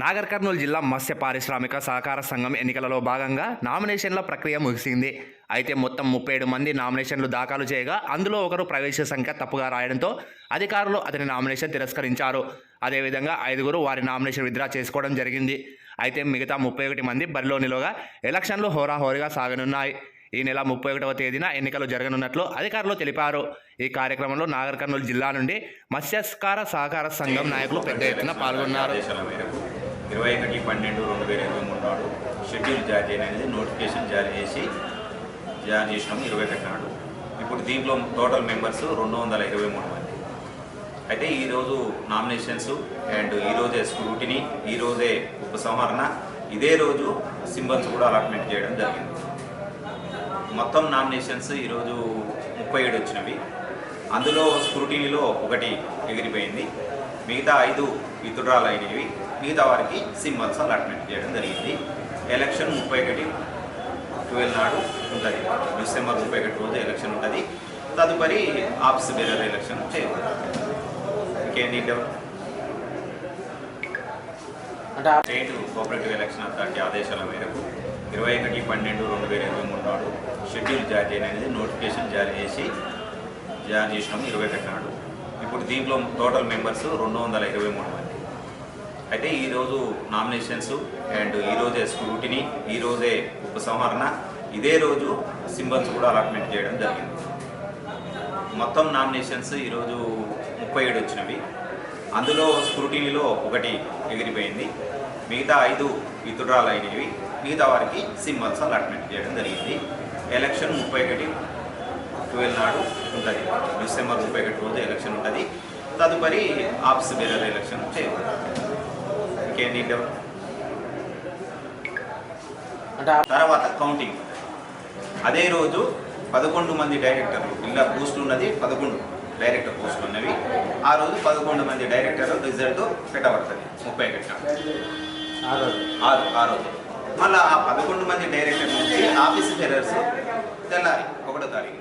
నాగర్ కర్నూలు జిల్లా మత్స్య పారిశ్రామిక సహకార సంఘం ఎన్నికలలో భాగంగా నామినేషన్ల ప్రక్రియ ముగిసింది. అయితే మొత్తం ముప్పై ఏడు మంది నామినేషన్లు దాఖలు చేయగా అందులో ఒకరు ప్రవేశ సంఖ్య తప్పుగా రాయడంతో అధికారులు అతని నామినేషన్ తిరస్కరించారు. అదేవిధంగా ఐదుగురు వారి నామినేషన్ విత్డ్రా చేసుకోవడం జరిగింది. అయితే మిగతా ముప్పై ఒకటి మంది బరిలో నిలువగా ఎలక్షన్లు హోరాహోరీగా సాగనున్నాయి. ఈ నెల ముప్పై ఒకటవ తేదీన ఎన్నికలు జరగనున్నట్లు అధికారులు తెలిపారు. ఈ కార్యక్రమంలో నాగర్ కర్నూలు జిల్లా నుండి మత్స్యస్కార సహకార సంఘం నాయకులు పెద్ద ఎత్తున పాల్గొన్నారు. ఇరవై ఒకటి పన్నెండు రెండు వేల ఇరవై మూడు నాడు షెడ్యూల్ జారీ అనేది నోటిఫికేషన్ జారీ చేసి జారీ చేసినాము ఇరవై ఒకటి నాడు. ఇప్పుడు దీంట్లో టోటల్ మెంబర్స్ రెండు వందల ఇరవై మూడు మంది. అయితే ఈరోజు నామినేషన్స్ అండ్ ఈరోజే స్క్రూటినీ ఈరోజే ఉపసంహరణ ఇదే రోజు సింబల్స్ కూడా అలాట్మెంట్ చేయడం జరిగింది. మొత్తం నామినేషన్స్ ఈరోజు ముప్పై ఏడు వచ్చినవి. అందులో స్క్రూటినీలో ఒకటి ఎగిరిపోయింది. మిగతా ఐదు విత్డ్రాల్ అయినవి మిగతా వారికి సింబల్స్ అలాట్మెంట్ చేయడం జరిగింది. ఎలక్షన్ ముప్పై ఒకటి ట్వెల్వ్ నాడు ఉంటుంది. డిసెంబర్ ముప్పై ఒకటి రోజు ఎలక్షన్ ఉంటుంది. తదుపరి ఆఫీస్ బేరర్ ఎలక్షన్ చేయబడుతుంది ఇంకేంటి స్టేట్ కోఆపరేటివ్ ఎలక్షన్ అథారిటీ ఆదేశాల మేరకు ఇరవై ఒకటి పన్నెండు రెండు వేల ఇరవై మూడు నాడు షెడ్యూల్ జారీ అనేది నోటిఫికేషన్ జారీ చేసి జారీ చేసినాము ఇరవై పెట్టినాడు. నాడు ఇప్పుడు దీంట్లో టోటల్ మెంబర్స్ రెండు వందల ఇరవై మూడు మంది. అయితే ఈరోజు నామినేషన్స్ అండ్ ఈరోజే స్క్రూటినీ ఈరోజే ఉపసంహరణ ఇదే రోజు సింబల్స్ కూడా అలాట్మెంట్ చేయడం జరిగింది. మొత్తం నామినేషన్స్ ఈరోజు ముప్పై ఏడు వచ్చినవి. అందులో స్క్రూటినీలో ఒకటి ఎగిరిపోయింది. మిగతా ఐదు విత్డ్రాలు అయినవి. మిగతా వారికి సింబల్స్ అలాట్మెంట్ చేయడం జరిగింది. ఎలక్షన్ ముప్పై ఒకటి ట్వెల్వ్ నాడు ఉంటుంది. డిసెంబర్ ముప్పై ఒకటి రోజు ఎలక్షన్ ఉంటుంది. తదుపరి ఆఫీస్ బేరర్ ఎలక్షన్ చేయబడుతుంది ఇంకేంటి తర్వాత కౌంటింగ్. అదే రోజు పదకొండు మంది డైరెక్టర్లు ఇలా పోస్టులు ఉన్నది పదకొండు డైరెక్టర్ పోస్టులు ఉన్నవి. ఆ రోజు పదకొండు మంది డైరెక్టర్లు రిజల్ట్ పెట్టబడుతుంది ముప్పై ఒకటిన ఆ రోజు? ఆరు ఆ రోజు. మళ్ళీ ఆ పదకొండు మంది డైరెక్టర్ నుంచి ఆఫీస్ ఫెరర్స్ తెల్లారి ఒకటో తారీఖు.